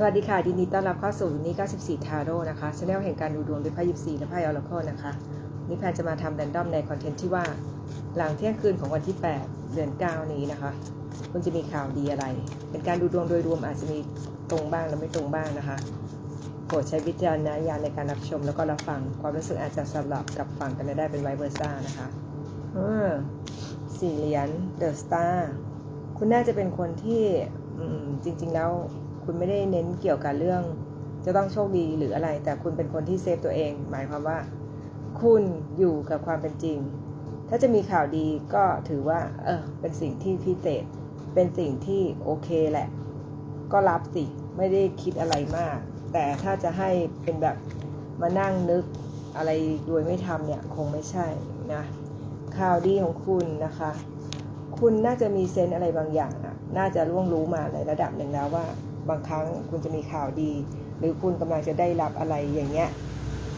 สวัสดีค่ะยินดีต้อนรับเข้าสู่นี้94 ทาโร่นะคะช anel แห่งการดูดวงด้วยไพ่ยิปซีและไพ่ออร์เคิลนะคะนี่แพนจะมาทำแรนดอมในคอนเทนต์ที่ว่า หลังเที่ยงคืนของวันที่ 8 เดือน 9 นี้นะคะ คุณจะมีข่าวดีอะไร เป็นการดูดวงโดยรวมอาจจะมีตรงบ้างและไม่ตรงบ้างนะคะโปรดใช้วิจารณญาณในการรับชมแล้วก็รับฟังความรู้สึกอาจจะสลับกับฟังกันได้เป็นไวเวอร์ซ่านะคะเออสี่เหรียญเดอะสตาร์คุณน่าจะเป็นคนที่จริง ๆแล้ว คุณไม่ได้เน้นเกี่ยวกับเรื่อง จะต้องโชคดีหรืออะไร แต่คุณเป็นคนที่เซฟตัวเอง หมายความว่า คุณอยู่กับความเป็นจริง ถ้าจะมีข่าวดีก็ถือว่า เออเป็นสิ่งที่พิเศษ เป็นสิ่งที่โอเคแหละ ก็รับสิ ไม่ได้คิดอะไรมาก แต่ถ้าจะให้เป็นแบบมานั่งนึกอะไรโดยไม่ทำเนี่ยคงไม่ใช่นะข่าวดีของคุณนะคะ คุณน่าจะมีเซนอะไรบางอย่างอะน่าจะล่วงรู้มาในระดับหนึ่งแล้วว่า บางครั้งคุณจะมีข่าวดี หรือคุณกำลังจะได้รับอะไรอย่างเงี้ย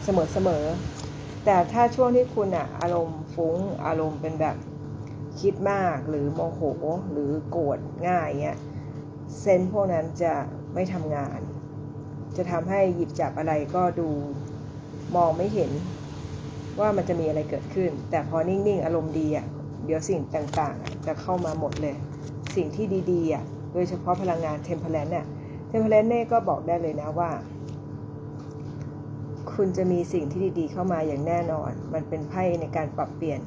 เสมอเสมอๆแต่ถ้าช่วงที่คุณอะอารมณ์ฟุ้งอารมณ์เป็นแบบคิดมากหรือโมโหหรือโกรธง่ายเงี้ยเซนพวกนั้นจะไม่ทำงาน จะทำให้หยิบจับอะไรก็ดูมองไม่เห็นว่ามันจะมีอะไรเกิดขึ้น แต่พอนิ่งๆ อารมณ์ดีอะเดี๋ยวสิ่งต่างๆ จะเข้ามาหมดเลย สิ่งที่ดีๆอะโดยเฉพาะพลังงานเทมเพลนเนี่ย เทมเพลนเน่ก็บอกได้เลยนะว่า คุณจะมีสิ่งที่ดีๆ เข้ามาอย่างแน่นอน มันเป็นไพ่ในการปรับเปลี่ยน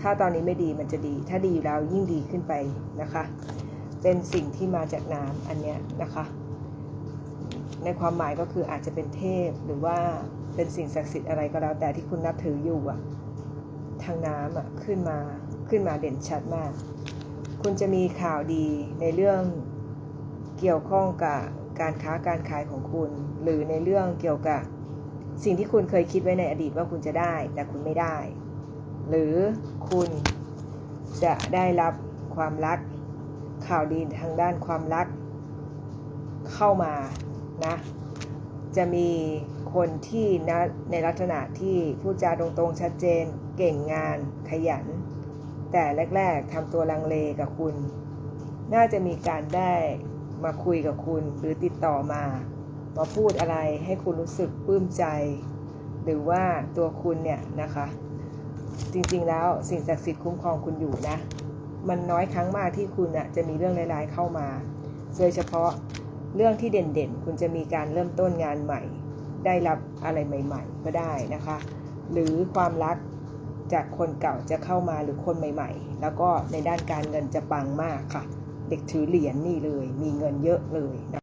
ถ้าตอนนี้ไม่ดีมันจะดี ถ้าดีแล้วยิ่งดีขึ้นไปนะคะ เป็นสิ่งที่มาจากน้ำอันเนี้ยนะคะ ในความหมายก็คืออาจจะเป็นเทพหรือว่าเป็นสิ่งศักดิ์สิทธิ์อะไรก็แล้ว แต่ที่คุณนับถืออยู่อะทางน้ำอะขึ้นมาขึ้นมาเด่นชัดมาก คุณจะมีข่าวดีในเรื่อง เกี่ยวข้องกับการค้าการขายของคุณ หรือในเรื่องเกี่ยวกับสิ่งที่คุณเคยคิดไว้ในอดีตว่าคุณจะได้ แต่คุณไม่ได้ หรือคุณจะได้รับความรักข่าวดีทางด้านความรักเข้ามานะจะมีคนที่นะในลักษณะที่พูดจาตรงๆชัดเจน เก่งงานขยัน แต่แรก ๆทำตัวลังเลกับคุณ น่าจะมีการได้ มาคุยกับคุณหรือติดต่อมา มาพูดอะไรให้คุณรู้สึกปลื้มใจ หรือว่าตัวคุณเนี่ยนะคะ จริงๆแล้วสิ่งศักดิ์สิทธิ์คุ้มครองคุณอยู่นะ มันน้อยครั้งมากที่คุณนะจะมีเรื่องร้ายๆเข้ามา โดยเฉพาะเรื่องที่เด่นๆ คุณจะมีการเริ่มต้นงานใหม่ ได้รับอะไรใหม่ ๆ ก็ได้นะคะ หรือความรักจากคนเก่าจะเข้ามาหรือคนใหม่ ๆ แล้วก็ในด้านการเงินจะปังมากค่ะ เด็กถือเหรียญนี่เลย มีเงินเยอะเลยนะ